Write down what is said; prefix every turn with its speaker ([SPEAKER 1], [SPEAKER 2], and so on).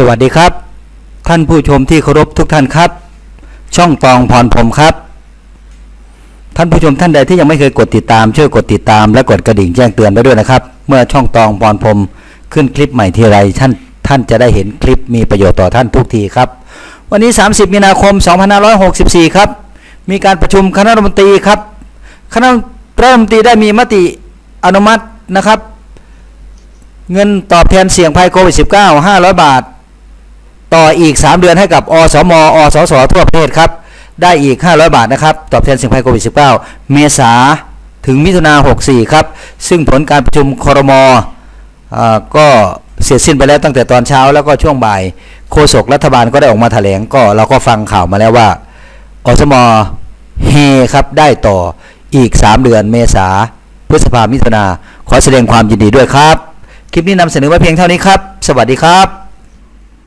[SPEAKER 1] สวัสดีครับ ท่านผู้ชมที่เคารพทุกท่านครับ ช่องตองพรพรหมครับ ท่านผู้ชมท่านใดที่ยังไม่เคยกดติดตามช่วยกดติดตามและกดกระดิ่งแจ้งเตือนไว้ด้วยนะครับ เมื่อช่องตองพรพรหมขึ้นคลิปใหม่ทีไรท่านท่านจะได้เห็นคลิปมีประโยชน์ต่อท่านทุกทีครับ วันนี้ 30 มีนาคม 2564 ครับ มีการประชุมคณะรัฐมนตรีครับคณะรัฐมนตรีได้มีมติอนุมัตินะครับ เงินตอบแทนเสี่ยงภัยโควิด -19 500 บาท ต่ออีก 3 เดือนให้กับอสมอสสทั่วประเทศครับได้อีก 500 บาทนะครับตอบแทนสี่งภัยโควิด -19 เมษาถึงมิถุนา64 ครับ ซึ่งผลการประชุมครมอก็เสร็จสิ้นไปแล้วตั้งแต่ตอนเช้าแล้วก็ช่วงบ่ายโฆษกรัฐบาลก็ได้ออกมาแถลงก็เราก็ฟังข่าวมาแล้วว่าอสมเฮครับได้ต่ออีก 3 เดือนเมษาพฤษภามิถุนาขอแสดงความยินดีด้วยครับ คลิปนี้นำเสนอไว้เพียงเท่านี้ครับ สวัสดีครับ